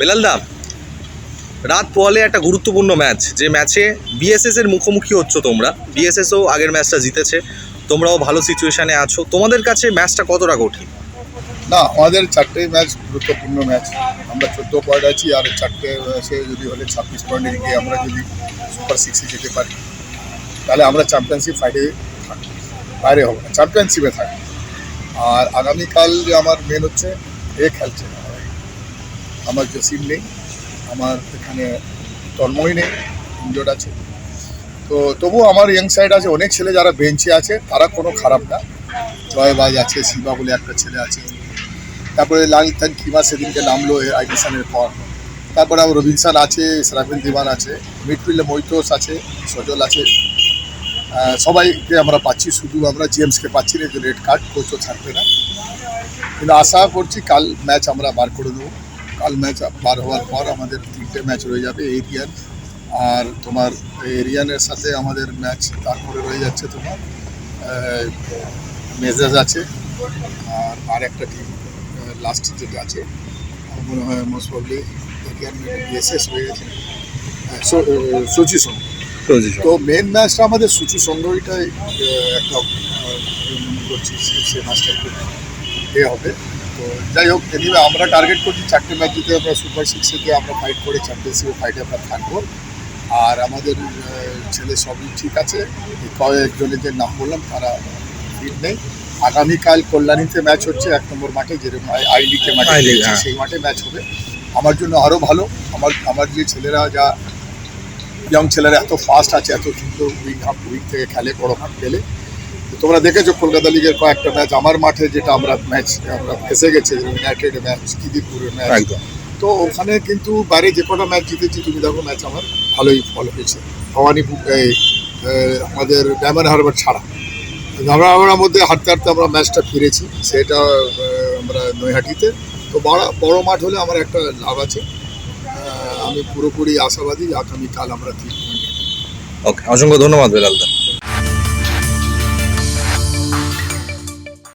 বেলাল দা, রাত পোয়ালে একটা গুরুত্বপূর্ণ ম্যাচ, যে ম্যাচে বিএসএস এর মুখোমুখি হচ্ছ তোমরা। বিএসএসও আগের ম্যাচটা জিতেছে, তোমরাও ভালো সিচুয়েশনে আছো। তোমাদের কাছে ম্যাচটা কতটা কঠিন? না, আমাদের চারটে ম্যাচ গুরুত্বপূর্ণ ম্যাচ। আমরা চোদ্দ পয়েন্ট আছি, আর চারটে ম্যাচে যদি হলে ছাব্বিশ পয়েন্টে গিয়ে আমরা যদি সুপার সিক্সে যেতে পারি, তাহলে আমরা চ্যাম্পিয়নশিপ ফাইটে বাইরে হব না চ্যাম্পিয়নশিপে থাকব। আর আগামীকাল যে আমার মেন হচ্ছে, এ খেলছে। আমার জসিম নেই, আমার এখানে তন্ময় নেই ইনজোর্ড আছে। তো তবু আমার ইয়াং সাইড আছে, অনেক ছেলে যারা বেঞ্চে আছে, তারা কোনো খারাপ না। জয়বাজ আছে, শিবা বলে একটা ছেলে আছে। তারপরে লালতান কিমা সেদিনকে নামলো আইডিশনের পর। তারপরে আমার রবিনসান আছে সরাফিন দিওয়ান আছে, মিডফিল্ডে মৈতোস আছে, সজল আছে। সবাইকে আমরা পাচ্ছি, শুধু আমরা জেমসকে পাচ্ছি না রেড কার্ড কোচও থাকবে না। কিন্তু আশা করছি কাল ম্যাচ আমরা বার করে দেবো। কাল ম্যাচ বার হওয়ার পর আমাদের তিনটে ম্যাচ রয়ে যাবে এরিয়ান আর তোমার এরিয়ানের সাথে আমাদের ম্যাচ তারপরে রয়ে যাচ্ছে তোমার মেজাজ আছে আর আর একটা টিম লাস্ট যেটা আছে মনে হয় মোস্ট প্রবলি এরিয়ান বিএসএস হয়ে গেছে। সূচি সঙ্গ। তো মেন ম্যাচটা আমাদের সূচি সঙ্গইটাই একটা মনে করছি সে- ম্যাচটা এ হবে। তো যাই হোক এনিওয়ে আমরা টার্গেট করছি চারটে ম্যাচ জিতে আমরা সুপার সিক্সে গিয়ে আমরা ফাইট করে চ্যাম্পিয়নশিপে ফাইটে আমরা থাকব। আর আমাদের ছেলে সবই ঠিক আছে। কয়েকজনের যে নাম বললাম তারা ফিট নেই। আগামীকাল কল্যাণীতে ম্যাচ হচ্ছে এক নম্বর মাঠে যেরকম আই- আই লিগে মাঠে হ্যাঁ। সেই মাঠে ম্যাচ হবে। আমার জন্য আরও ভালো। আমার আমার যে ছেলেরা যা ইয়ং ছেলেরা এত ফাস্ট আছে এত সুন্দর উইং হাফ উইং থেকে খেলে বড় হাফ খেলে। তোমরা দেখেছ কলকাতা লিগের কয়েকটা ম্যাচ আমার মাঠে যেটা আমরা ম্যাচ আমরা ফেসে গেছে ইউনাইটেড ম্যাচ কিদিরপুরের ম্যাচ। একদম। তো ওখানে কিন্তু বাইরে যে কটা ম্যাচ জিতেছি তুমি দেখো ম্যাচ আমার ভালোই ফল হয়েছে। ভবানীপুর এই আমাদের ডায়মন্ড হারবার ছাড়া। আমরা আমরা মধ্যে হাঁটতে হাঁটতে আমরা ম্যাচটা ফিরেছি সেটা আমরা নৈহাটিতে। তো বড় বড় মাঠ হলে আমার একটা লাভ আছে। আমি পুরোপুরি আশাবাদী আগামীকাল আমরা ওকে অসংখ্য ধন্যবাদ বেলাল দা